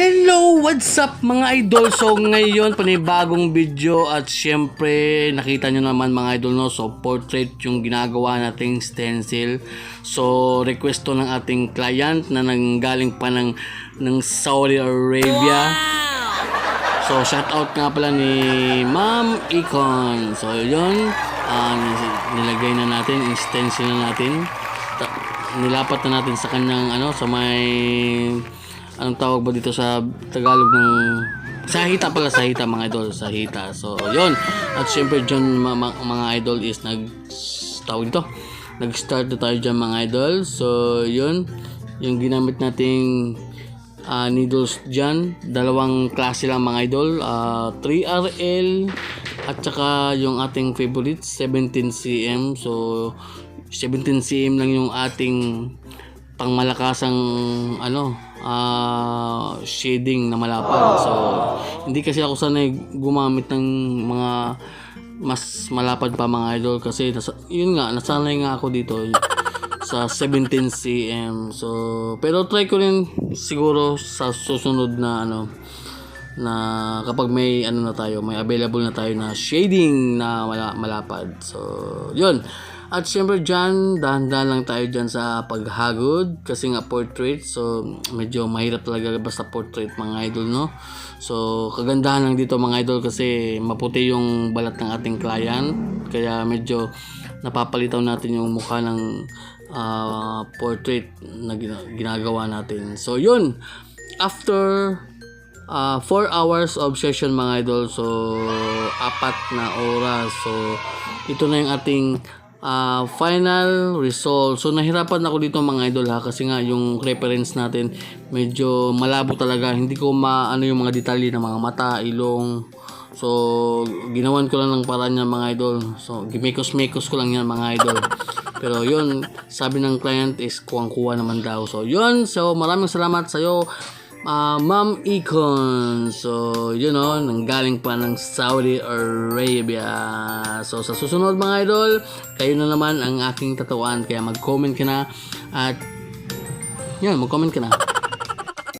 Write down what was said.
Hello! What's up mga idol? So ngayon panibagong video at syempre nakita nyo naman mga idol no? So portrait yung ginagawa nating stencil. So request to ng ating client na nanggaling pa ng, ng Saudi Arabia. So shout out nga pala ni Ma'am Icon So yun ah, nilagay na natin, stencil na natin. Ta- nilapat na natin sa kanyang ano sa may anong tawag ba dito sa Tagalog ng sahita pala sahita mga idol sahita so yon at syempre dyan ma- mga idol is nag tawag dito. Nag start na tayo dyan mga idol. So yun. Yung ginamit nating ah, needles dyan dalawang klase lang mga idol. Ah, 3RL at saka yung ating favorite 17cm so 17cm lang yung ating pangmalakasang ano ah, shading na malapad. So hindi kasi ako sanay gumamit ng mga mas malapad pa mga idol kasi nasa, yun nga nasanay nga ako dito sa 17 cm so pero try ko rin siguro sa susunod na ano na kapag may ano na tayo may available na tayo na shading na mala- malapad. So yun at syempre dyan, dahan-dahan lang tayo dyan sa paghagod kasi nga portrait so medyo mahirap talaga basta portrait mga idol no? So kagandahan lang dito mga idol kasi maputi yung balat ng ating client. Kaya medyo napapalitaw natin yung mukha ng ah, portrait na gina- ginagawa natin. So yun. After 4 hours of session mga idol so apat na oras. So ito na yung ating ah, final result. So nahirapan ako dito mga idol ha kasi nga yung reference natin medyo malabo talaga. Hindi ko maano yung mga detalye ng mga mata ilong. So ginawan ko lang ng paraan yan mga idol. So gimekos-mekos ko lang yan mga idol. Pero yun sabi ng client is kuwang-kuwa naman daw. So yun. So maraming salamat sa'yo Ah, Ma'am Icon. So, you know, nanggaling pa ng Saudi Arabia. So, sa susunod mga idol, kayo na naman ang aking tatuan. Kaya mag-comment ka na at yun, mag-comment ka na.